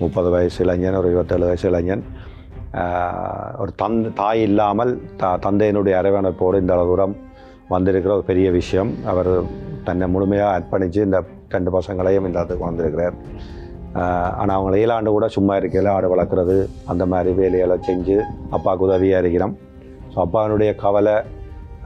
முப்பது வயசு இளைஞன் ஒரு இருபத்தேழு வயசு இளைஞன். ஒரு தந் தாய் இல்லாமல் த தந்தையினுடைய அரவணைப்போடு இந்த தூரம் வந்திருக்கிற ஒரு பெரிய விஷயம். அவர் தன்னை முழுமையாக அர்ப்பணித்து இந்த ரெண்டு பசங்களையும் இந்த இடத்துக்கு வந்திருக்கிறார். ஆனால் அவங்க ஏழாண்டு கூட சும்மா இருக்கையில் ஆடு வளர்க்குறது அந்த மாதிரி வேலைகளை செஞ்சு அப்பாவுக்கு உதவியாக இருக்கிறோம் ஸோ அப்பாவினுடைய கவலை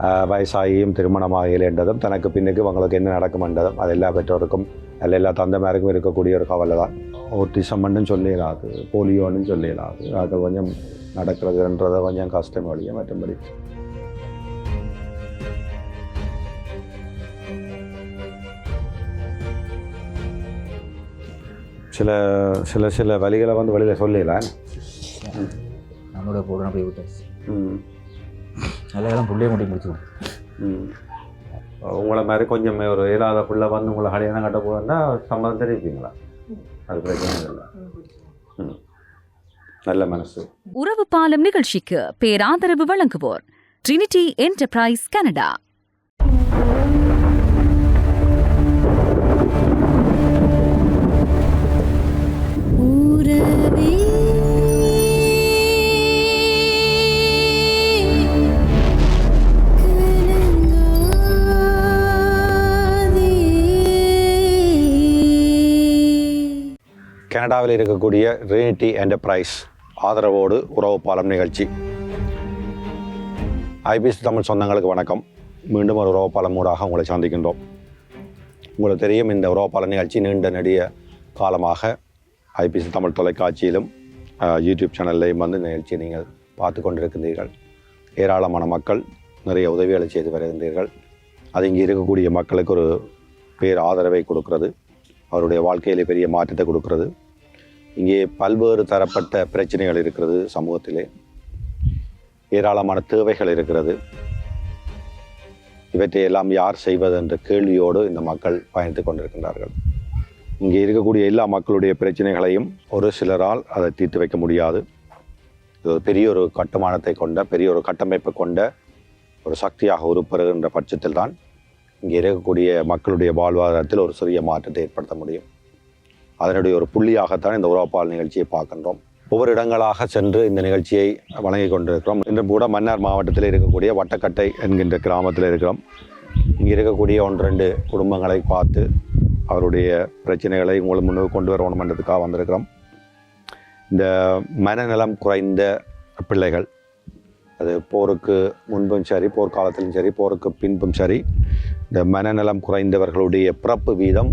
ஆஹ், வயசாகியும் திருமணமாகலைன்றதும் தனக்கு பின்னுக்கு அவங்களுக்கு என்ன நடக்குமென்றதும் அது எல்லா பெற்றோருக்கும் அல்ல எல்லா தந்தைமாருக்கும் இருக்கக்கூடிய ஒரு கவலை தான் ஓட்டிசம்னு சொல்லிடலாது போலியோன்னு சொல்லிடலாது அது கொஞ்சம் நடக்கிறதுன்றதை கொஞ்சம் கஷ்டம் வழிய மற்றபடி. சில சில சில வழிகளை வந்து வெளியில் சொல்லிடலாம் நம்மளோட போடணும் போய் விட்டாச்சு ம். நல்ல காலம் புள்ளைய முடி முடிச்சுவோம் ம். உங்களை மாதிரி கொஞ்சம் ஒரு இயலாத பிள்ளை வந்து உங்களை கல்யாணம் கட்ட போகிறதா சம்மதம் தெரிவிப்பீங்களா? அது பிரச்சனை இல்லை. நல்ல மனசு. உறவு பாலம் நிகழ்ச்சிக்கு பேராதரவு வழங்குவோர் ட்ரினிட்டி என்டர்பிரைஸ் கனடா உறவே கனடாவில் இருக்கக்கூடிய ரினிட்டி என்டர்பிரைஸ் ஆதரவோடு உறவு பாலம் நிகழ்ச்சி. ஐபிஎஸ் தமிழ் சொந்தங்களுக்கு வணக்கம். மீண்டும் ஒரு உறவு பாலம் ஊடாக உங்களை சந்திக்கின்றோம். உங்களுக்கு தெரியும் இந்த உறவு பாலம் நிகழ்ச்சி நீண்ட நெடிய காலமாக ஐபிஎஸ் தமிழ் தொலைக்காட்சியிலும் யூடியூப் சேனல்லையும் வந்து நிகழ்ச்சியை நீங்கள் பார்த்து கொண்டிருக்கின்றீர்கள். ஏராளமான மக்கள் நிறைய உதவிகளை செய்து வருகின்றீர்கள். அது இங்கே இருக்கக்கூடிய மக்களுக்கு ஒரு பேர் ஆதரவை கொடுக்கிறது. அவருடைய வாழ்க்கையிலே பெரிய மாற்றத்தை கொடுக்கிறது. இங்கே பல்வேறு தரப்பட்ட பிரச்சனைகள் இருக்கிறது சமூகத்திலே. ஏராளமான தேவைகள் இருக்கிறது. இவற்றை எல்லாம் யார் செய்வது என்ற கேள்வியோடு இந்த மக்கள் பயணித்து கொண்டிருக்கின்றார்கள். இங்கே இருக்கக்கூடிய எல்லா மக்களுடைய பிரச்சனைகளையும் ஒரு சிலரால் அதை தீர்த்து வைக்க முடியாது. இது ஒரு பெரிய ஒரு கட்டுமானத்தை கொண்ட பெரிய ஒரு கட்டமைப்பை கொண்ட ஒரு சக்தியாக உருப்பெறுகின்ற பட்சத்தில் தான் இங்கே இருக்கக்கூடிய மக்களுடைய வாழ்வாதாரத்தில் ஒரு சிறிய மாற்றத்தை ஏற்படுத்த முடியும். அதனுடைய ஒரு புள்ளியாகத்தான் இந்த உறவுப்பால் நிகழ்ச்சியை பார்க்கின்றோம். ஒவ்வொரு இடங்களாக சென்று இந்த நிகழ்ச்சியை வழங்கி கொண்டிருக்கிறோம். இன்றும் கூட மன்னார் மாவட்டத்தில் இருக்கக்கூடிய வட்டக்கட்டை என்கின்ற கிராமத்தில் இருக்கிறோம். இங்கே இருக்கக்கூடிய ஒன்று ரெண்டு குடும்பங்களை பார்த்து அவருடைய பிரச்சனைகளை உங்களுக்கு முன்னுக்கு கொண்டு வரணுமன்றதுக்காக வந்திருக்கிறோம். இந்த மனநலம் குறைந்த பிள்ளைகள் அது போருக்கு முன்பும் சரி போர்க்காலத்திலும் சரி போருக்கு பின்பும் சரி இந்த மனநலம் குறைந்தவர்களுடைய பிறப்பு வீதம்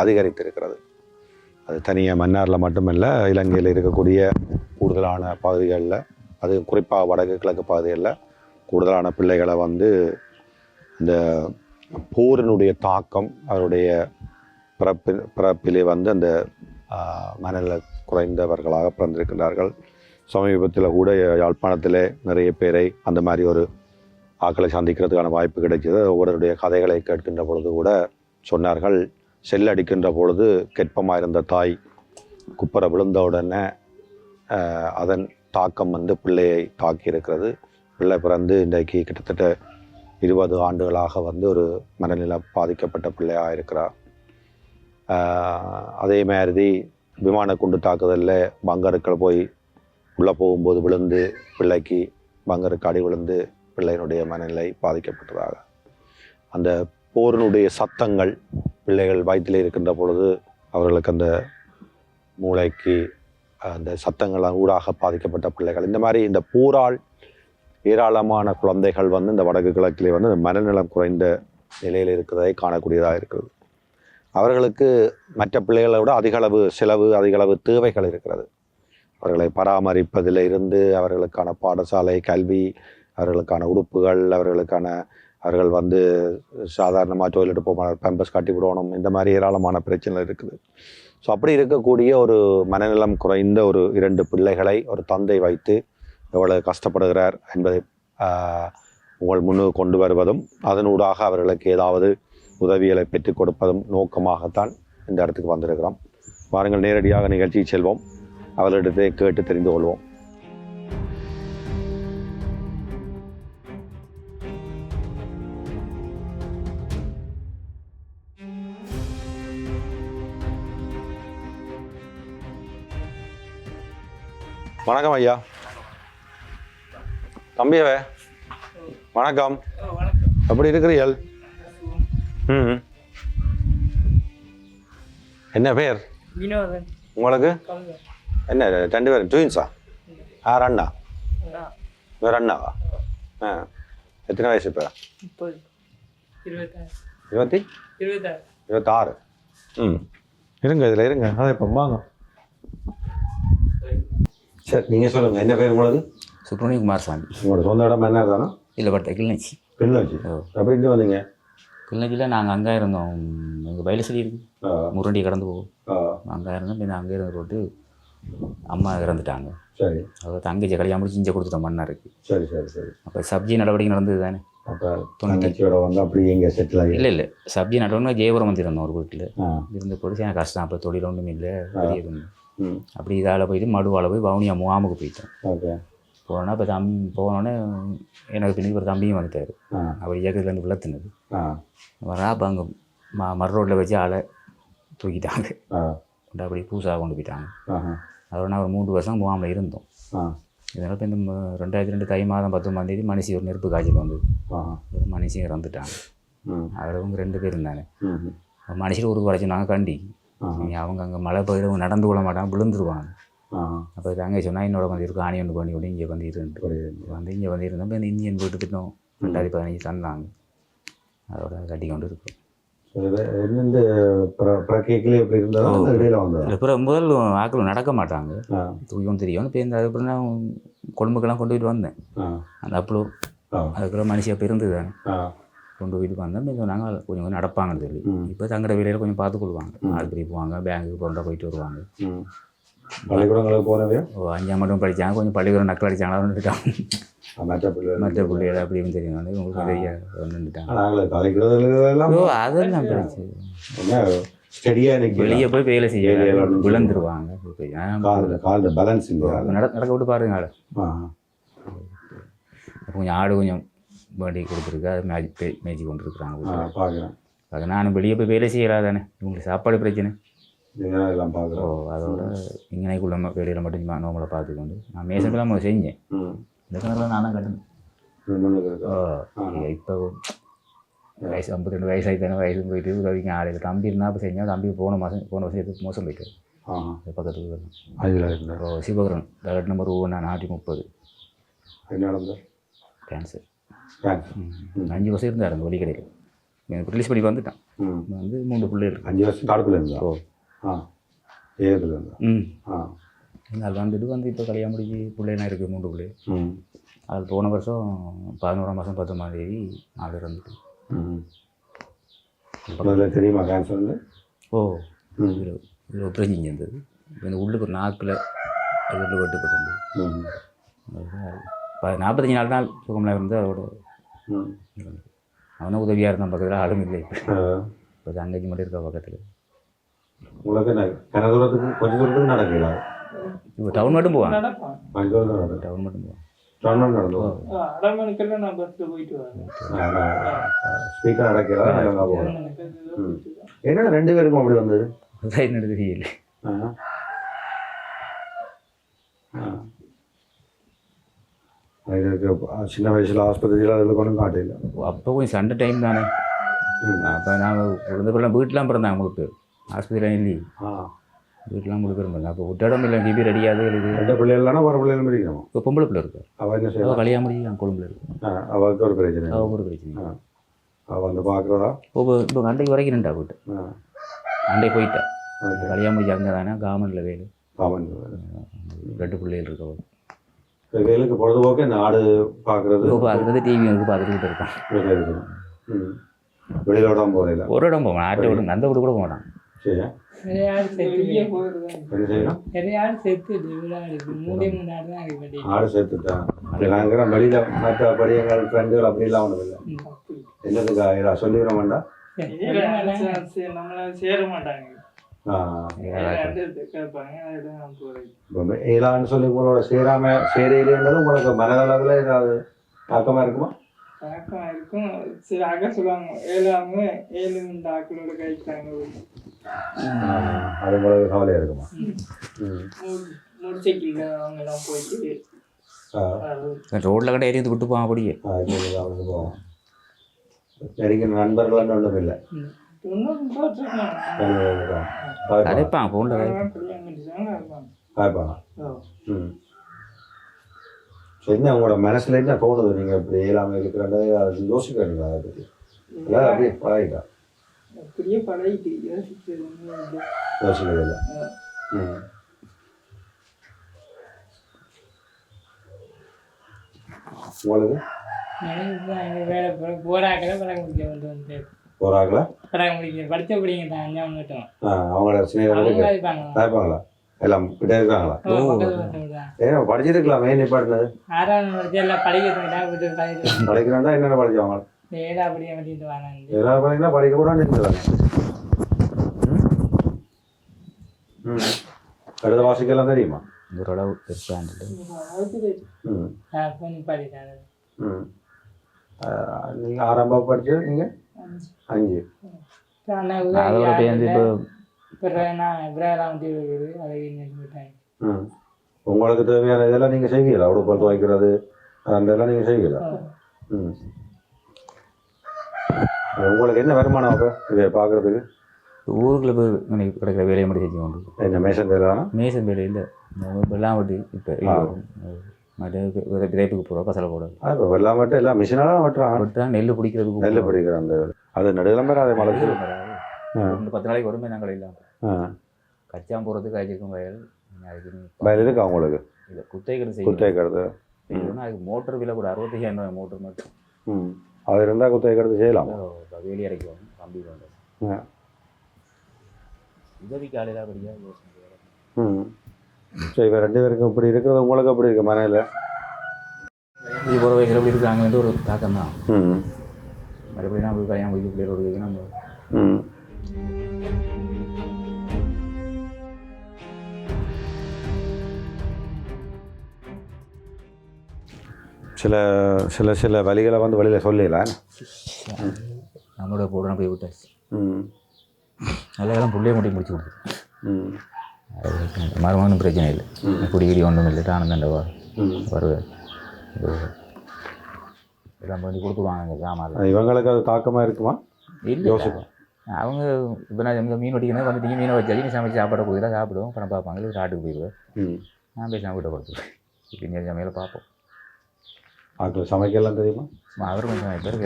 அதிகரித்திருக்கிறது. அது தனியாக மன்னாரில் மட்டுமல்ல இலங்கையில் இருக்கக்கூடிய கூடுதலான பகுதிகளில் அது குறிப்பாக வடக்கு கிழக்கு பகுதிகளில் கூடுதலான பிள்ளைகளை வந்து இந்த போரினுடைய தாக்கம் அவருடைய பிறப்பு பிறப்பிலே வந்து அந்த ஆஹ், மனநல குறைந்தவர்களாக பிறந்திருக்கிறார்கள் சமீபத்தில் கூட யாழ்ப்பாணத்தில் நிறைய பேரை அந்த மாதிரி ஒரு ஆக்களை சந்திக்கிறதுக்கான வாய்ப்பு கிடைச்சது. ஒவ்வொருடைய கதைகளை கேட்கின்ற பொழுது கூட சொன்னார்கள். செல் அடிக்கின்ற பொழுது கெட்பமாக இருந்த தாய் குப்பரை விழுந்த உடனே அதன் தாக்கம் வந்து பிள்ளையை தாக்கி இருக்கிறது பிள்ளை பிறந்து இன்றைக்கு கிட்டத்தட்ட இருபது ஆண்டுகளாக வந்து ஒரு மனநிலை பாதிக்கப்பட்ட பிள்ளையாக இருக்கிறார். அதே மாதிரி விமான குண்டு தாக்குதலில் பங்கருக்கள் போய் உள்ளே போகும்போது விழுந்து பிள்ளைக்கு பங்கருக்கு அடி விழுந்து பிள்ளையினுடைய மனநிலை பாதிக்கப்பட்டதாக. அந்த போரினுடைய சத்தங்கள் பிள்ளைகள் வயிற்றில் இருக்கின்ற பொழுது அவர்களுக்கு அந்த மூளைக்கு அந்த சத்தங்கள் ஊடாக பாதிக்கப்பட்ட பிள்ளைகள். இந்த மாதிரி இந்த போரால் ஏராளமான குழந்தைகள் வந்து இந்த வடக்கு கிழக்கிலே வந்து இந்த மனநலம் குறைந்த நிலையில் இருக்கிறதை காணக்கூடியதாக இருக்கிறது. அவர்களுக்கு மற்ற பிள்ளைகளை விட அதிகளவு செலவு அதிகளவு தேவைகள் இருக்கிறது. அவர்களை பராமரிப்பதில் இருந்து அவர்களுக்கான பாடசாலை கல்வி அவர்களுக்கான உடுப்புகள் அவர்களுக்கான அவர்கள் வந்து சாதாரணமாக டொய்லெட் போக பேம்பஸ் காட்டி விடணும். இந்த மாதிரி ஏராளமான பிரச்சனை இருக்குது. ஸோ அப்படி இருக்கக்கூடிய ஒரு மனநலம் குறைந்த ஒரு இரண்டு பிள்ளைகளை ஒரு தந்தை வைத்து எவ்வளவு கஷ்டப்படுகிறார் என்பதை உங்கள் முன்னுக்கு கொண்டு வருவதும் அதனூடாக அவர்களுக்கு ஏதாவது உதவிகளை பெற்றுக் கொடுப்பதும் நோக்கமாகத்தான் இந்த இடத்துக்கு வந்திருக்கிறோம். வாருங்கள் நேரடியாக நிகழ்ச்சி செல்வோம். அவர்களிடத்தை கேட்டு தெரிந்து கொள்வோம். வணக்கம் ஐயா. தம்பியவே வணக்கம். எப்படி இருக்கிறீர்கள்? ம் என்ன பேர்? உங்களுக்கு? என்ன ரெண்டு பேரும் ட்வின்ஸா ஆறு அண்ணா வேறு அண்ணாவா ஆ. எத்தனை வயசு இப்போ? இருபத்தி? இருபத்தாறு. ம். இருங்க இதில் இருங்க. அதான் இப்போ வாங்க. சரி நீங்கள் சொல்லுங்கள் என்ன பேர் உங்களுக்கு? சுப்பிரமணிய குமாரசாமி. உங்களோட சொந்த இடம் என்ன தானே? இல்லை பட்ட கிளிநொச்சி. கிளிநொச்சி. ஓ. அப்போ இங்கே வந்தீங்க? கிளிநொச்சியில் நாங்கள் அங்கே இருந்தோம். எங்கள் வயலுசலி இருக்கு. ஆ, முரண்டி கடந்து போவோம். அங்கே இருந்தோம் பின்ன அங்கே இருந்து போட்டு அம்மா இறந்துட்டாங்க. சரி. அதாவது தங்கச்சி கல்யாணம் முடிச்சு இங்கே கொடுத்துட்டோம் மன்னாருக்கு சரி சரி சரி. அப்போ சப்ஜி நடவடிக்கை நடந்தது தானே? வந்து அப்படி இல்லை இல்லை. சப்ஜி நடவடிக்கை ஜெயபுரம் வந்திருந்தோம் ஒரு வீட்டில். இருந்த போட்டு எனக்கு கஷ்டம். அப்போ தொழில் ஒன்றும் இல்லை. இருந்தோம் அப்படி இதால் போயிட்டு மடுவால் போய் வவுனியா முகாமுக்கு போயிட்டோம். ஓகே. போனால் இப்போ தம் போனோடனே எனக்கு பின்னாடி ஒரு தம்பியும் வந்துட்டார். அவர் இயக்கத்துலேருந்து விளத்துனது வரா அப்போ அங்கே ம மர ரோட்டில் வச்சு ஆளை தூக்கிட்டாங்க. கொண்டு அப்படி பூசாக கொண்டு போயிட்டாங்க. அதோட ஒரு மூன்று வருஷம் முகாமில் இருந்தோம். இதனால் இப்போ இந்த ரெண்டாயிரத்தி ரெண்டு தை மாதம் பத்தொம்பதாம் தேதி மனுஷி ஒரு நெருப்பு காய்ச்சல் வந்தது. மனுஷன் இறந்துட்டாங்க. அதில் அவங்க ரெண்டு பேர் இருந்தாங்க. மனுஷன் ஒரு குறைச்சி நாங்கள் கண்டி ஆஹா. நீ அவங்க அங்கே மழை பெய்யறவங்க நடந்து கொள்ள மாட்டாங்க விழுந்துருவாங்க. அப்போ தங்கை சொன்னால் என்னோட வந்து இருக்கு ஆணி ஒன்று பண்ணி விட்டு இங்கே வந்து இருந்து வந்து இங்கே வந்து இருந்தோம் இப்போ இந்த இந்தியன் வீட்டு திட்டம் ரெண்டாயிரத்தி பதினஞ்சு தந்தாங்க. அதோட கட்டி கொண்டு இருக்கோம். அப்புறம் முதல் ஆக்கள் நடக்க மாட்டாங்க. ஆ. தூக்கியும் தெரியும். இப்போ இந்த அதுக்கப்புறம் நான் கொழும்புக்கெல்லாம் கொண்டு போயிட்டு வந்தேன். அந்த அப்பளோ. அதுக்கப்புறம் தானே ஆ. கொண்டு போயிட்டு வந்தேன் இப்போ சொன்னாங்க கொஞ்சம் கொஞ்சம் நடப்பாங்கன்னு சொல்லி. இப்போ தங்கட வேலையில் கொஞ்சம் பார்த்துக்கொள்வாங்க. ஆஸ்பத்திரி போவாங்க பேங்குக்கு போன்ற போயிட்டு வருவாங்க. பள்ளிக்கூடங்களுக்கு போனவே ஓ அஞ்சாம் மட்டும் படித்தாங்க கொஞ்சம் பள்ளிக்கூடம் நக்கல் அடிச்சாங்களான்னு இருக்காங்க. மற்ற பிள்ளைகள். மற்ற பிள்ளைகள் அப்படி இப்படின்னு தெரியும். உங்களுக்கு தெரிய ஒன்றுட்டாங்க நாங்கள் கலைக்கிறதுலாம் ஓ அதெல்லாம் பிரச்சனை ஸ்டெடியாக நிற்கல வெளியே போய் வேலை செய்ய விழுந்துருவாங்க. காலில் பேலன்ஸ் நடக்க விட்டு பாருங்க ஆளை. ஆ. அப்போ கொஞ்சம் ஆடு கொஞ்சம் வண்டி கொடுத்துருக்கு. அது மேஜி மேய்ச்சி கொண்டு இருக்கிறாங்க பார்க்குறேன் அது நானும் வெளியே போய் வேலை செய்யலாம் தானே இவங்களுக்கு சாப்பாடு பிரச்சனை. நீங்கள் எல்லாம் ஓ பார்க்குறோம் அதோட இங்கனைக்குள்ள வேலையில் மட்டும் நோமலை பார்த்துக்கொண்டு. நான் மேசக்கெல்லாம் செஞ்சேன். ம். இந்த கிணறுல நான் தான் கட்டணும்? ஓ இப்போ வயசு ஐம்பத்தி ரெண்டு வயசு ஆகித்தானே வயசு போயிட்டு உதவிங்க ஆள் தம்பி இருந்தால் அப்போ செஞ்சா தம்பி போன மாதம் போன வருஷம் எதுக்கு மோசம் போயிட்டு ஆஹா பக்கத்துக்கு அதில் ஓ சிவகரன் தகட் நம்பர் ஒன்று நானூற்றி முப்பது. என்ன நடந்தது கேன்சர் அஞ்சு வருஷம் இருந்தார் அந்த வழிக்கடையில். எனக்கு ரிலீஸ் பண்ணி வந்துட்டான். வந்து மூணு பிள்ளைகள் இருக்கு. அஞ்சு வருஷம் தடுப்பில் இருந்தா? ஓ. ஆ. ஏகத்தில் இருந்தா? ம். ஆ. அது வந்துட்டு வந்து இப்போ கல்யாணம் முடிஞ்சு பிள்ளைலாம் இருக்குது மூன்று பிள்ளை. அது போன வருஷம் பதினோராம் மாதம் பத்தொம்பதாம் தேதி ஆள் இறந்துட்டு தெரியுமா கேன்சர்னு ஓ. இதில் ஒப்பரேஷன் செஞ்சது இந்த உள்ளுக்கு ஒரு நாக்கில் அது உள்ள இப்போ நாற்பத்தஞ்சு நாலு நாள் சுகமாக இருந்து அதோட. அவனும் உதவியாக இருந்தான் பக்கத்தில் ஆளும் இல்லை. இப்போ தங்கச்சி மட்டும் இருக்கா பக்கத்தில்? உங்களுக்கு என்ன கன தூரத்துக்கு நடக்கலாம் இப்போ டவுன் மட்டும் போவான்? டவுன் மட்டும் போவான். என்னடா ரெண்டு பேருக்கும் அப்படி வந்தது? என்னோட தெரியல. சின்ன வயசுல ஆஸ்பத்திரியில் அதில் கொண்டும் காட்டில அப்போ கொஞ்சம் சண்டை டைம் தானே. அப்போ நான் குழந்தை பிள்ளை வீட்டிலாம் பிறந்தேன் உங்களுக்கு ஆஸ்பத்திரியில் இல்லை ஆ வீட்டிலாம் பேர் பிறந்தேன் அப்போ விட்டாடம் இல்லை கிபி ரெடியாது இது ரெண்டு பிள்ளைகள்னா ஒரு பிள்ளைகள் பிடிக்கணும் இப்போ பொம்பளை பிள்ளை இருக்கார் அவள் என்ன செய்யலாம் கல்யாணம் முடிஞ்சு கொழும்புல இருக்கு அவளுக்கு ஒரு பிரச்சனை இல்லை. அவள் ஒரு பிரச்சனை. அவள் வந்து பார்க்குறதா இப்போ இப்போ அண்டைக்கு வரைக்கும் போயிட்டு ஆ அண்டை போயிட்டா கல்யாணம் முடிஞ்சு அங்கே தானே கவர்மெண்ட்டில் வேலை காமன் ரெண்டு பிள்ளைகள் இருக்கவள் வேலுக்கு பொழுதுபோக்கு நாடு பார்க்குறது பார்க்குறது டிவி வந்து பார்த்துக்கிட்டு இருக்கான் வெளியில விடாம போகிறதில்ல ஒரு இடம் போவான் ஆட்டை விட அந்த வீடு கூட போகிறான் சரி ஆடு சேர்த்துட்டேன் வெளியில். மற்ற படியங்கள் ஃப்ரெண்டுகள் அப்படிலாம் ஒன்றும் இல்லை. என்னதுக்கா வேண்டாம் நம்மள சேர மாட்டாங்க. ஏலான்னு சொல்லி உங்களோட சேராம சேரையிலேன்றது உங்களுக்கு மனதளவில் ஏதாவது தாக்கமாக இருக்குமா? பழக்கம் இருக்கும். சில அக்கா சொல்லுவாங்க ஏழாம ஏழு இந்த ஆக்களோட கைத்தாங்க அது உங்களுக்கு கவலையாக இருக்குமா? முடிச்சைக்கில் அவங்க எல்லாம் போயிட்டு. ரோட்டில் கண்ட ஏறி விட்டு போவான் அப்படியே. நண்பர்கள் ஒன்றும் இல்லை கதைப்பான் ஃபோனில் ம். சரி என்ன உங்களோட மனசுல என்ன தோணுது? நீங்கள் இப்படி இயலாமல் இருக்கிறத அது யோசிக்கிறீங்களா அதை இல்லை. அப்படியே பழகிட்டா? அப்படியே பழகிட்டு யோசிக்கிறது ஒண்ணும் இல்லை. யோசிக்கிறது இல்லை. ஆ. ம். உங்களுக்கு? எனக்கு தான் எங்க வேலை போ- போராக்களை பழக வந்து வந்து போகிறாங்களா பழக முடிக்க படித்த பிடிங்க தான் அஞ்சாம் மட்டும் ஆ எல்லாம் கிட்டே இருக்காங்களா? ஏன் படிச்சிருக்கலாமே நீ பாடுனது ஆறாவது படிச்சு எல்லாம் படிக்கிறது படிக்கிறோம்னா என்னென்ன படிச்சவங்க? ஏதா அப்படியே பண்ணிட்டு வாங்க எல்லாரும் படிக்கிறா படிக்க கூட நின்றுறாங்க ம்? கழுத வாசிக்கலாம் தெரியுமா? ஓரளவு ம். ம். நீங்கள் ஆரம்பம் படிச்சு நீங்கள் அஞ்சு. அதோட பேருந்து இப்போ ம். உங்களுக்கு தேவையான இதெல்லாம் நீங்கள் செய்வீங்களா? உடுப்பல் துவைக்கிறது அந்த இதெல்லாம் நீங்கள் செய்வீங்களா? ம். உங்களுக்கு என்ன வருமானம் அப்போ இதை பார்க்குறதுக்கு? ஊருக்குள்ள போய் இன்னைக்கு கிடக்கிற வேலையை மட்டும் செஞ்சு கொண்டு என்ன மேசன் வேலைனா மேசன் வேலை இல்லை. வெள்ளாம் விட்டு இப்போ விதைப்புக்கு போகிறோம் பசலை போட அது இப்போ வெள்ளம் மட்டும் எல்லாம் மிஷினால வெட்டுறாங்க விட்டா நெல் பிடிக்கிறதுக்கு நெல் பிடிக்கிற அந்த அது நடுவில் அதை ஆ. ரெண்டு பத்து நாளைக்கு வருமே நாங்கள் இல்லாம ஆ கச்சான் போகிறதுக்கு காய்ச்சிருக்கும் வயல் வயல் இருக்கா உங்களுக்கு இல்லை குத்தைகள் செய்யணும் குத்தைக்கிறது செய்யணும்னா அதுக்கு மோட்டர் விலை கூட அறுபத்தையாயிரம் ரூபாய் மோட்டர் மட்டும் அது இருந்தால் குத்தைக்கிறது செய்யலாம் வேலி அரைக்கும் கம்பி ஆ. உதவிக்கு ஆளில்லா படியா யோசனை. ம் சரி இப்போ ரெண்டு பேருக்கும் இப்படி இருக்கிறது உங்களுக்கு எப்படி இருக்கு போகிற வயசில் எப்படி இருக்காங்கன்ட்டு ஒரு தாக்கம் தான் மறுபடியும் நம்ம கல்யாணம் முடிக்க பிள்ளைகளோட இருக்கு நம்ம சில சில சில வழிகளை வந்து வெளியில் சொல்லலாம் நம்மளோட போடணும் போய் விட்டாச்சு. ம். நல்ல காலம் பிள்ளைய முட்டி முடிச்சு கொடுத்து ம். மருமகனும் பிரச்சனை இல்லை. குடி கிடி ஒன்றும் இல்லை. ஆனந்தண்டவா ம். வருவேன் எல்லாம் பண்ணி கொடுத்துருவாங்க சாமான் இவங்களுக்கு அது தாக்கமாக இருக்குமா? இல்லை. அவங்க இப்போ நான் எங்கள் மீன் வெட்டிக்கணும் வந்துட்டீங்க மீனை வச்சு நீ சமைச்சு சாப்பாடை கொடுத்தா சாப்பிடுவோம். பணம் பார்ப்பாங்க. இல்லை காட்டுக்கு போயிடுவேன் நான் போய் சாப்பிட கொடுத்துருவேன். இப்போ சமையலை பார்ப்போம். ஆக்கள் சமைக்கலாம் தெரியுமா? சும்மா அவர் கொஞ்சம் சமைப்பார்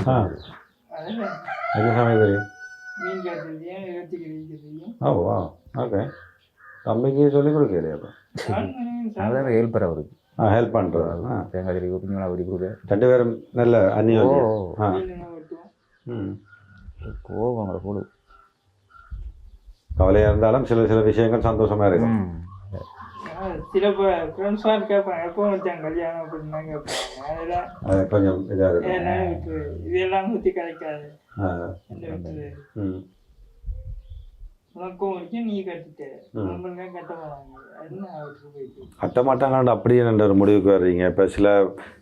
எது சமைக்க தெரியும். ஓ வா. ஓகே. தம்பிக்கு சொல்லிக் கொடுக்கலையா அதான் ஹெல்ப்பர் அவருக்கு. ஆ ஹெல்ப் பண்ணுறது தேங்காய் திருப்பி குஞ்சு அப்படி கொடுக்க ரெண்டு பேரும் நல்ல ஓ அந்நியோன்யம் ஆ. வெட்டுவோம் ம் கோவம் அவங்கள போடு கவலையாக இருந்தாலும் சில சில விஷயங்கள் சந்தோஷமாக இருக்கும். ம். சில ஃப்ரெண்ட்ஸாக கேட்பாங்க எப்போ வச்சாங்க கல்யாணம் அப்படின்னா கேட்பாங்க அதெல்லாம் அது கொஞ்சம் இதாக இருக்கும். இதெல்லாம் ஊற்றி கிடைக்காது உனக்கும் வரைக்கும் நீ கட்டிட்ட கட்ட போகிறாங்க கட்ட அப்படியே என்ற ஒரு முடிவுக்கு வர்றீங்க. இப்போ சில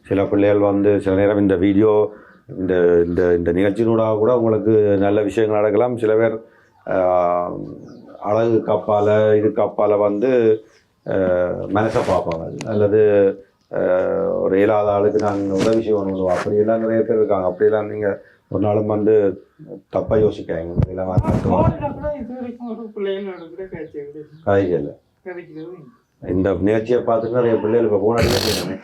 சில பிள்ளைகள் வந்து சில நேரம் இந்த வீடியோ இந்த இந்த இந்த நிகழ்ச்சியினூடாக கூட உங்களுக்கு நல்ல விஷயங்கள் நடக்கலாம். சில பேர் அழகு கப்பால் இது கப்பால் வந்து மனசை பார்ப்பாங்க. அல்லது ஒரு இயலாத ஆளுக்கு நான் உதவி செய்யணும். அப்படியெல்லாம் நிறைய பேர் இருக்காங்க. அப்படியெல்லாம் நீங்கள் ஒரு நாளும் வந்து தப்பாக யோசிக்காங்க இல்லை. இந்த நிகழ்ச்சியை பார்த்துட்டு நிறைய பிள்ளைகள் இப்போ போன அடிக்கிறாங்க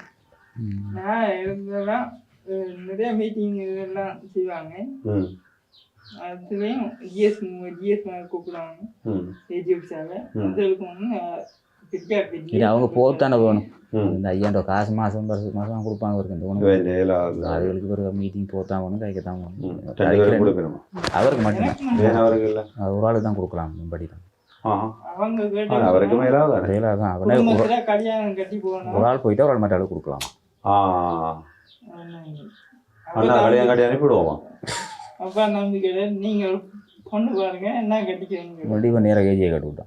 நான் இருந்தெல்லாம் அஹ், நிறைய மீட்டிங் இதெல்லாம் செய்வாங்க. அதுலேயும் ஜிஎஸ் ஜிஎஸ் கூப்பிடுவாங்க. ம். ஏஜிஎஃப்ஸால அதுக்கு வந்து இது அவங்க போத்தானே வேணும். ம். இந்த ஐயாண்ட காசு மாதம் வருஷம் மாதம் கொடுப்பாங்க இவருக்கு இந்த இயலாத அதுகளுக்கு ஒரு மீட்டிங் போத்தான் வேணும் கைக்கத்தான் ம். வேணும். ரெண்டு பேரும் கொடுக்கணுமா? அவருக்கு மட்டும்தான். ஒரு ஆளுக்கு தான் கொடுக்கலாம் படி தான். அவருக்கு மேலே தானே அதையில தான் அவனே ஒரு- போகணும். ஆள் போயிட்டா ஒரு ஆள் மற்ற ஆள் கொடுக்கலாம். ஆ. அண்ணா கல்யாணம் கட்டி அனுப்பிடுவோமா அப்பா நம்பிக்கையில நீங்க ஒரு பொண்ணு பாருங்க என்ன கட்டிக்கிறீங்க. வண்டி இப்போ நேராக கேஜியை கட்டி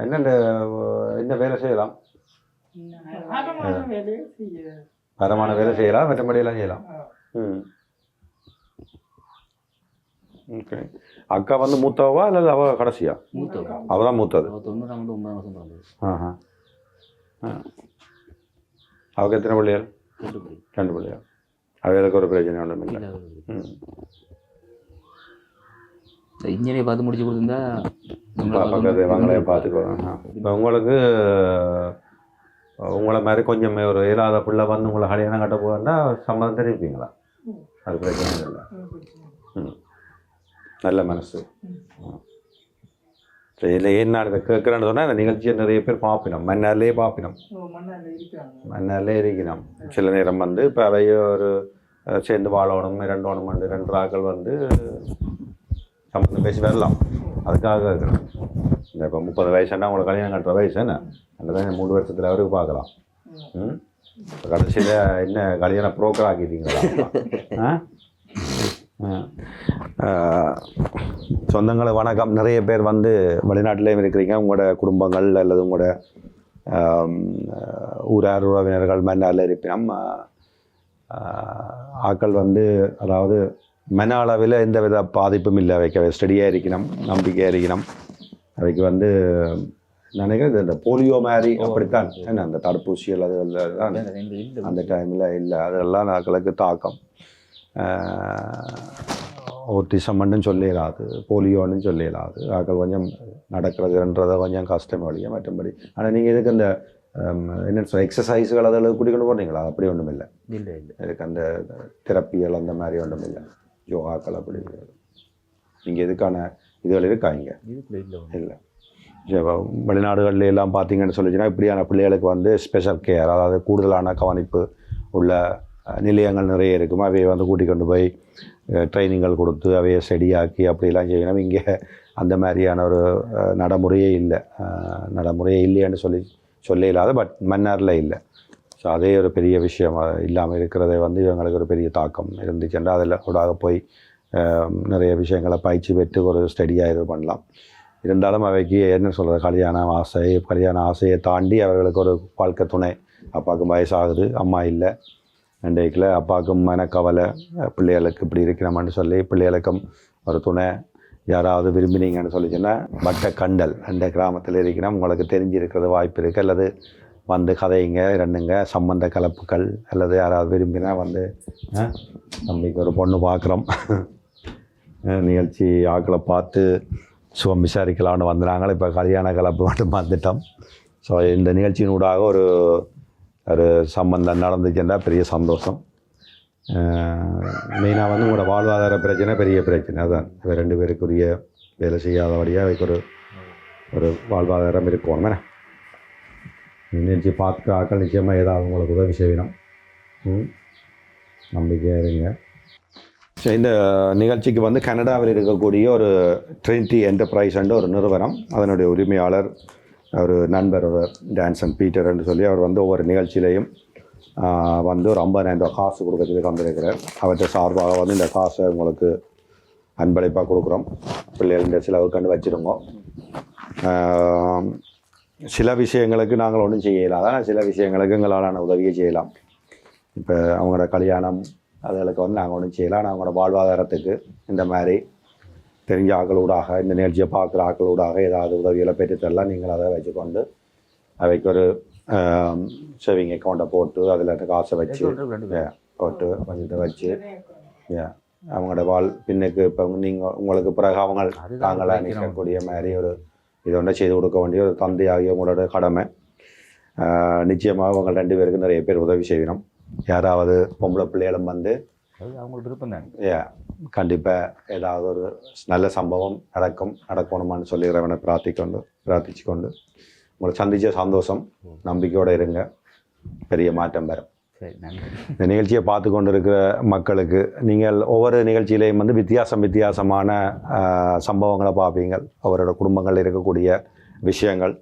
என்னென்ன என்ன வேலை செய்யலாம் ஆரமான வேலையை செய்ய தரமான வேலை செய்யலாம் மற்றபடியெல்லாம் செய்யலாம் ம் ஓகே அக்கா வந்து மூத்தவா அல்லது அவ கடைசியா மூத்தவர் அவ தான் மூத்தது அவர் தொண்ணூறாம் ஆண்டு ஒன்பதாம் மாதம் பிறந்தது ஆஹா ஆ அவக்கு எத்தனை பிள்ளைகள் ரெண்டு பிள்ளை. ரெண்டு பிள்ளைகள் அவைகளுக்கு ஒரு பிரச்சனை ஒன்றும் இல்லை இல்லாத ஒரு ம் இந்த இன்ஜினியர் பார்த்து முடிச்சு கொடுத்துருந்தா பக்கத்து வாங்கலையே பார்த்துக்கோங்க இப்போ உங்களுக்கு உங்களை மாதிரி கொஞ்சம் ஒரு இயலாத பிள்ளை வந்து உங்களை கல்யாணம் கட்ட போகிறா சம்மதம் தெரிவிப்பீங்களா? அது பிரச்சனை இல்லை. ம். நல்ல மனசு. நான் இதை கேட்குறேன்னு சொன்னால் இந்த நிகழ்ச்சியை நிறைய பேர் பார்ப்பினோம் மன்னார்லேயே பார்ப்பினோம் மன்னார்லே இருக்கணும் சில நேரம் வந்து இப்போ அவைய ஒரு சேர்ந்து வாழணும் இரண்டோணும் வந்து ரெண்டு ஆக்கள் வந்து சம்மந்தம் பேசி வரலாம். அதுக்காக இருக்கிறேன் இந்த இப்போ முப்பது வயசுனா உங்களுக்கு கல்யாணம் கட்டுற வயசு என்ன? அந்த தான் மூணு வருஷத்தில் அவருக்கு பார்க்கலாம். ம்? கடைசியில் என்ன கல்யாணம் ப்ரோக்கர் ஆக்கிட்டீங்களா? சொந்தங்களை வணக்கம். நிறைய பேர் வந்து வெளிநாட்டிலையும் இருக்கிறீங்க. உங்களோட குடும்பங்கள் அல்லது உங்களோட ஊரார் உறவினர்கள் மன்னாரில் இருப்பினம் ஆஹ், ஆக்கள் வந்து அதாவது மன அளவில் எந்த வித பாதிப்பும் இல்லை வைக்க ஸ்டடியாக இருக்கணும் நம்பிக்கையாக இருக்கணும். அவைக்கு வந்து நினைக்கிறேன் இது இந்த போலியோ மாதிரி அப்படித்தான் என்ன அந்த தடுப்பூசிகள் அது தான் இந்த அந்த டைமில் இல்லை. அதெல்லாம் ஆக்களுக்கு தாக்கம். ஓட்டிசம்னு சொல்லிடாது போலியோன்னு சொல்லிடாது ஆக்கள் கொஞ்சம் நடக்கிறதுன்றதை கொஞ்சம் கஷ்டம் வழிய மற்றபடி. ஆனால் நீங்கள் இதுக்கு அந்த ஹம், என்ன சொல்ல எக்ஸசைஸ்கள் அதில் கூட்டிக்கொண்டு போகிறீங்களா அப்படி ஒன்றும் இல்லை இல்லை. இல்லை இதுக்கு அந்த தெரப்பிகள் அந்த மாதிரி ஒன்றும் இல்லை யோகாக்கள் அப்படி நீங்கள் இதுக்கான இதுகள் இருக்கா இங்கே இதுக்குள்ள இல்லை. வெளிநாடுகள்ல எல்லாம் பார்த்தீங்கன்னு சொல்லிச்சுன்னா இப்படியான பிள்ளைகளுக்கு வந்து ஸ்பெஷல் கேர் அதாவது கூடுதலான கவனிப்பு உள்ள நிலையங்கள் நிறைய இருக்கும்? அவையை வந்து கூட்டிக் கொண்டு போய் ட்ரைனிங்கள் கொடுத்து அவையை செடியாக்கி அப்படிலாம் செய்யணும். இங்கே அந்த மாதிரியான ஒரு நடைமுறையே இல்லை. நடைமுறையே இல்லைன்னு சொல்லி சொல்ல இல்லாத பட் மன்னாரில் இல்லை. ஸோ அதே ஒரு பெரிய விஷயம் இல்லாமல் இருக்கிறதே வந்து இவங்களுக்கு ஒரு பெரிய தாக்கம். இருந்துச்சுன்னா அதில் கூடாக போய் நிறைய விஷயங்களை பயிற்சி பெற்று ஒரு ஸ்டடியாக இது பண்ணலாம். இருந்தாலும் அவைக்கு என்ன சொல்கிறது கல்யாணம் ஆசை கல்யாண ஆசையை தாண்டி அவர்களுக்கு ஒரு வாழ்க்கை துணை. அப்பாவுக்கும் வயசாகுது அம்மா இல்லை. இன்றைக்கில் அப்பாவுக்கும் மனக்கவலை பிள்ளைகளுக்கு இப்படி இருக்கிறோம்னு சொல்லி பிள்ளைகளுக்கும் ஒரு துணை. யாராவது விரும்பினீங்கன்னு சொல்லிச்சுன்னா வட்ட கண்டல் அந்த கிராமத்தில் இருக்கிறோம். உங்களுக்கு தெரிஞ்சிருக்கிறது வாய்ப்பு இருக்குது அல்லது வந்து கதைங்க ரெண்டுங்க சம்பந்த கலப்புகள் அல்லது யாராவது விரும்பினா வந்து நம்மளுக்கு ஒரு பொண்ணு பார்க்குறோம் நிகழ்ச்சி ஆக்களை பார்த்து சுகம் விசாரிக்கலாம்னு வந்தாங்களே இப்போ கல்யாண கலப்பு மட்டும் வந்துட்டோம் ஸோ இந்த நிகழ்ச்சியினூடாக ஒரு ஒரு சம்பந்தம் நடந்துச்சுன்னா பெரிய சந்தோஷம். மெயினாக வந்து உங்களோட வாழ்வாதார பிரச்சனை பெரிய பிரச்சனை. அதுதான் இவ ரெண்டு பேருக்குரிய வேலை செய்யாதபடியாக வழியாக ஒரு ஒரு வாழ்வாதாரம் இருக்கணும். என்ன நிகழ்ச்சி பார்த்து ஆக்கள் நிச்சயமாக ஏதாவது உங்களுக்கு உதவி செய்யணும். ம். நம்பிக்கையாக இருங்க. ஸோ இந்த நிகழ்ச்சிக்கு வந்து கனடாவில் இருக்கக்கூடிய ஒரு ட்ரினிட்டி என்டர்பிரைஸ் என்ற ஒரு நிறுவனம் அதனுடைய உரிமையாளர் ஒரு நண்பர் ஒரு டான்சன் பீட்டர் சொல்லி அவர் வந்து ஒவ்வொரு நிகழ்ச்சியிலையும் வந்து ஒரு ஐம்பதாயிரம் ரூபாய் காசு கொடுக்கறதுக்கு வந்திருக்கிறார். அவற்றை சார்பாக வந்து இந்த காசை உங்களுக்கு அன்பளிப்பாக கொடுக்குறோம். பிள்ளைகள் செலவு கண்டு வச்சுருங்கோ சில விஷயங்களுக்கு நாங்கள் ஒன்றும் செய்யலாம் ஆனால் சில விஷயங்களுக்கு எங்களாலான உதவியை செய்யலாம். இப்போ அவங்களோட கல்யாணம் அதுகளுக்கு வந்து நாங்கள் ஒன்றும் செய்யலாம் ஆனால் அவங்களோட வாழ்வாதாரத்துக்கு இந்த மாதிரி தெரிஞ்ச ஆக்களூடாக இந்த நிகழ்ச்சியை பார்க்குற ஆக்களூடாக ஏதாவது உதவிகளை பெற்றுத்தரலாம். நீங்கள் அதை வச்சுக்கொண்டு அவைக்கு ஒரு சேவிங் அக்கௌண்ட்டை போட்டு அதில் காசை வச்சு போட்டு கொஞ்சத்தை வச்சு அவங்களோட வாழ் பின்னுக்கு இப்போ நீங்கள் உங்களுக்கு பிறகு அவங்க வைக்கிறோம். நிற்கக்கூடிய மாதிரி ஒரு இது ஒன்றை செய்து கொடுக்க வேண்டிய ஒரு தந்தையாகிய உங்களோட கடமை. நிச்சயமாக உங்கள் ரெண்டு பேருக்கு நிறைய பேர் உதவி செய்யணும். யாராவது பொம்பளை பிள்ளைகளும் வந்து அது அவங்களுக்கு விருப்பம் தான். yeah, கண்டிப்பாக ஏதாவது ஒரு நல்ல சம்பவம் நடக்கும் நடக்கணுமான்னு சொல்லி இறைவனை பிரார்த்திக்கொண்டு பிரார்த்திச்சு கொண்டு உங்களை சந்திச்ச சந்தோஷம் நம்பிக்கையோடு இருங்க. பெரிய மாற்றம் வரும். சரி இந்த நிகழ்ச்சியை பார்த்து கொண்டு இருக்கிற மக்களுக்கு நீங்கள் ஒவ்வொரு நிகழ்ச்சியிலையும் வந்து வித்தியாசம் வித்தியாசமான சம்பவங்களை பார்ப்பீங்க அவரோட குடும்பங்களில் இருக்கக்கூடிய விஷயங்கள்.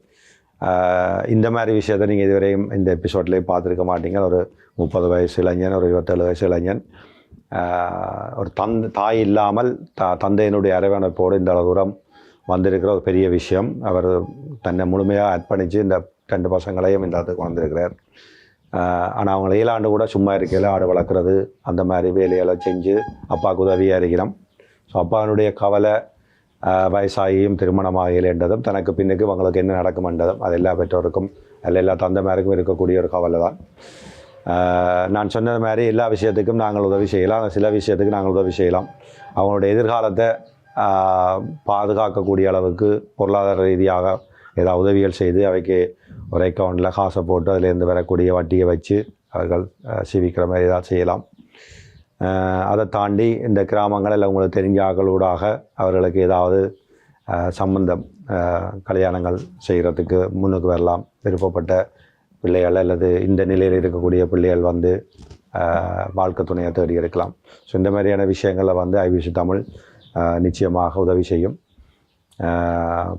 இந்த மாதிரி விஷயத்தை நீங்கள் இதுவரையும் இந்த எபிசோட்லேயும் பார்த்துருக்க மாட்டீங்க. ஒரு முப்பது வயசு இளைஞன் ஒரு இருபத்தேழு வயசு இளைஞன். ஒரு தந் தாய் இல்லாமல் த தந்தையினுடைய அரவணைப்போடு இந்த அளவு தூரம் வந்திருக்கிற ஒரு பெரிய விஷயம். அவர் தன்னை முழுமையாக அர்ப்பணித்து இந்த ரெண்டு பசங்களையும் இந்த இடத்துக்கு வந்திருக்கிறார். ஆனால் அவங்கள ஏழாண்டு கூட சும்மா இருக்கையில் ஆடு வளர்க்குறது அந்த மாதிரி வேலையெல்லாம் செஞ்சு அப்பாவுக்கு உதவியாக இருக்கிறோம். ஸோ அப்பாவினுடைய கவலை வயசாகியும் திருமணமாகலன்றதும் தனக்கு பின்னுக்கு அவங்களுக்கு என்ன நடக்கும் என்றதும் அது எல்லா பெற்றோருக்கும் அதில் எல்லா தந்தைமாருக்கும் இருக்கக்கூடிய ஒரு கவலை தான். நான் சொன்னது மாதிரி எல்லா விஷயத்துக்கும் நாங்கள் உதவி செய்யலாம். சில விஷயத்துக்கு நாங்கள் உதவி செய்யலாம். அவங்களுடைய எதிர்காலத்தை பாதுகாக்கக்கூடிய அளவுக்கு பொருளாதார ரீதியாக ஏதாவது உதவிகள் செய்து அவைக்கு ஒரு அக்கௌண்ட்டில் காசை போட்டு அதிலேருந்து வரக்கூடிய வட்டியை வச்சு அவர்கள் சிவிக்கிற மாதிரி ஏதாவது செய்யலாம். அதை தாண்டி இந்த கிராமங்களில் உங்களுக்கு தெரிஞ்ச ஆக்களூடாக அவர்களுக்கு ஏதாவது சம்பந்தம் கல்யாணங்கள் செய்கிறதுக்கு முன்னுக்கு வரலாம். விருப்பப்பட்ட பிள்ளைகள் அல்லது இந்த நிலையில் இருக்கக்கூடிய பிள்ளைகள் வந்து வாழ்க்கை துணையை தேடி இருக்கலாம் ஸோ இந்த மாதிரியான விஷயங்களில் வந்து ஐபிசி தமிழ் நிச்சயமாக உதவி செய்யும்.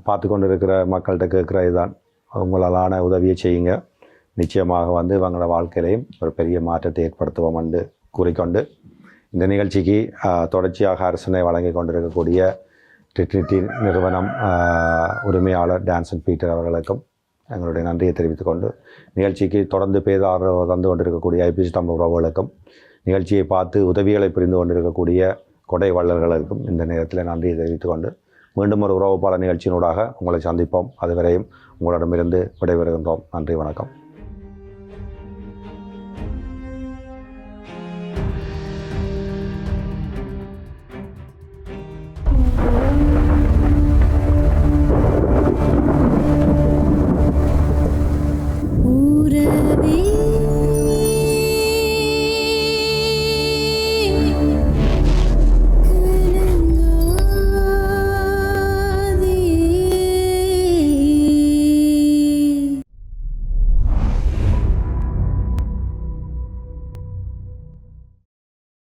பார்த்து கொண்டு இருக்கிற மக்கள்கிட்ட கேட்குற இதுதான். உங்களாலான உதவியை செய்யுங்க. நிச்சயமாக வந்து இவங்களோட வாழ்க்கையிலையும் ஒரு பெரிய மாற்றத்தை ஏற்படுத்துவோம் என்று கூறிக்கொண்டு இந்த நிகழ்ச்சிக்கு தொடர்ச்சியாக அரசனை வழங்கி கொண்டிருக்கக்கூடிய ட்ரினிட்டி நிறுவனம் உரிமையாளர் டான்சன் பீட்டர் அவர்களுக்கும் எங்களுடைய நன்றியை தெரிவித்துக் கொண்டு நிகழ்ச்சிக்கு தொடர்ந்து பேதாறு தந்து கொண்டிருக்கக்கூடிய ஐபிசி தமிழ் உறவுகளுக்கும் நிகழ்ச்சியை பார்த்து உதவிகளை புரிந்து கொண்டிருக்கக்கூடிய கொடை வள்ளல்களுக்கும் இந்த நேரத்தில் நன்றியை தெரிவித்துக் கொண்டு மீண்டும் ஒரு உறவுப்பாளர் நிகழ்ச்சியினூடாக உங்களை சந்திப்போம். அதுவரையும் உங்களிடமிருந்து விடைபெறுகின்றோம். நன்றி வணக்கம்.